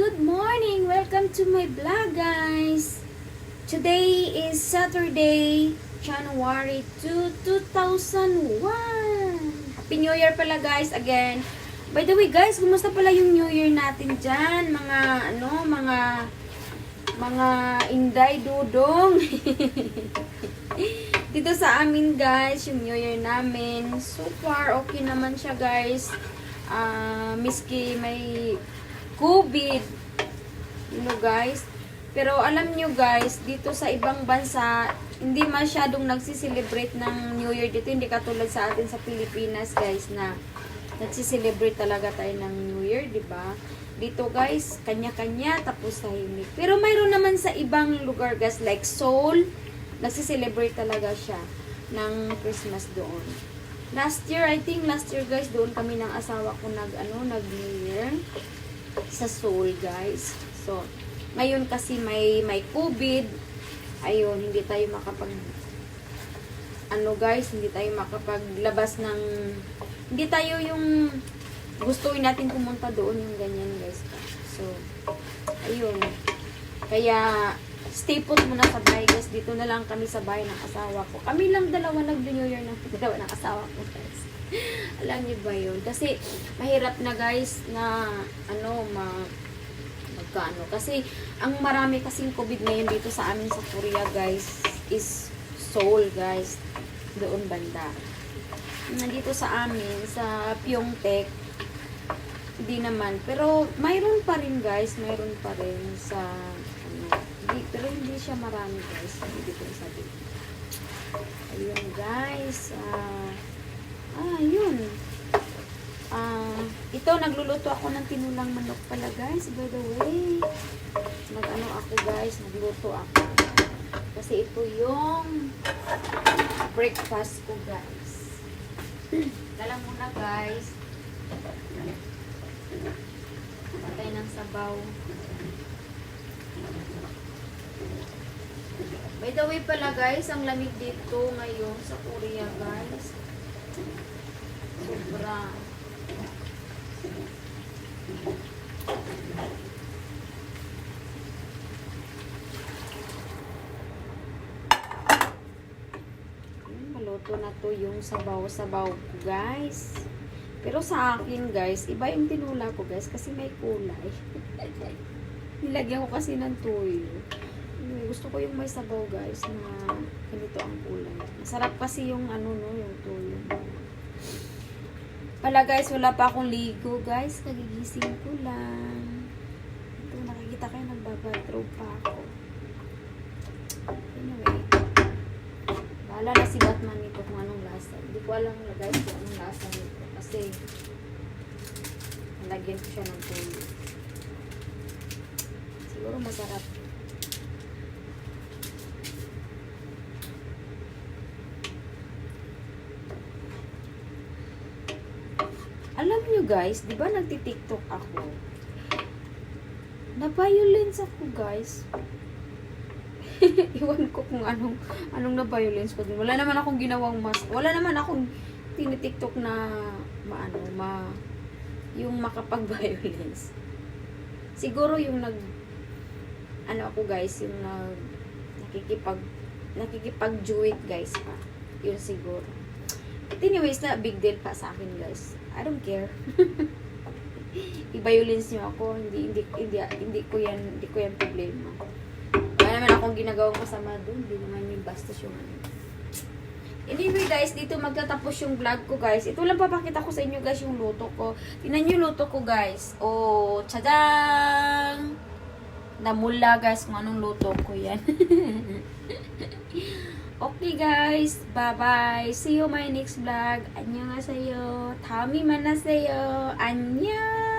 good morning! Welcome to my vlog, guys! Today is Saturday, January 2, 2001! Happy New Year pala, guys, again. By the way, guys, kumusta pala yung New Year natin dyan? Mga, ano, mga, mga inday dudong. Dito sa amin, guys, yung New Year namin. So far, okay naman siya, guys. Ah, miski may COVID. You know, guys. Pero alam nyo, guys, dito sa ibang bansa, hindi masyadong nagsiselebrate ng New Year dito. Hindi katulad sa atin sa Pilipinas, guys, na nagsiselebrate talaga tayo ng New Year, di ba? Dito, guys, kanya-kanya, tapos tahimik. Pero mayroon naman sa ibang lugar, guys, like Seoul, nagsiselebrate talaga siya ng Christmas doon. Last year, I think last year guys, doon kami ng asawa ko nag ano, nag New Year sa Seoul, guys. So, ngayon kasi may may COVID. Ayun, hindi tayo makapag ano guys, hindi tayo makapaglabas ng hindi tayo yung gustuin natin pumunta doon yung ganyan guys. So, ayun. Kaya stay put muna sa guys. Dito na lang kami sa bahay ng asawa ko. Kami lang dalawa nag-New Year ng dalawa ng asawa ko guys. Alam niyo ba yun? Kasi mahirap na guys na ano ma magkano. Kasi ang marami kasing COVID ngayon dito sa amin sa Korea guys is Seoul guys. Doon banda. Nandito sa amin sa Pyeongtaek hindi naman. Pero mayroon pa rin guys, mayroon pa rin sa hindi, pero hindi siya marami guys. Hindi ko sabi. Ayun guys. Ah, ah, yun. Ah, ito nagluluto ako ng tinulang manok pala guys. By the way. Nag-ano ako guys, nagluto ako. Kasi ito yung breakfast ko guys. Dala muna guys. Patay ng sabaw. By the way pala guys, ang lamig dito ngayon sa Korea guys. Sobra. Ayun, Maluto na to yung sabaw-sabaw ko guys. Pero sa akin guys, iba yung tinula ko guys kasi may kulay. Nilagyan ko kasi ng tuyo. Gusto ko yung may sabaw guys na ganito ang kulay. Masarap kasi yung ano no, yung tuyo. Pala guys, wala pa akong ligo guys. Kagigising ko lang. Ito, nakikita kayo nagbabathrobe pa ako. Anyway. Bahala na si Batman nito kung anong lasa. Hindi ko alam na guys kung anong lasa nito. Kasi nalagyan ko siya ng tuyo. Siguro masarap. Alam nyo guys, di ba nagti-tiktok ako? Na-violence ako guys. Iwan ko kung anong anong na-violence ko dun. Wala naman akong ginawang mas... Wala naman akong tinitiktok na maano, ma... Yung makapag-violence. Siguro yung nag... Ano ako guys, yung nag... Nakikipag... Nakikipag-juit guys pa. Yun siguro. But anyways, na big deal pa sa akin guys. I don't care. I-violence nyo ako, hindi, hindi, hindi, hindi ko yan, hindi ko yan problema. Wala naman akong ginagawang masama doon, hindi naman yung bastos yung ano. Anyway guys, dito magtatapos yung vlog ko guys. Ito lang papakita ko sa inyo guys yung luto ko. Tingnan nyo yung luto ko guys. Oh, tsadang! Namula guys kung anong luto ko yan. okay guys, bye-bye. See you my next vlog. Annyeonghaseyo. 다음이 만나세요. 안녕.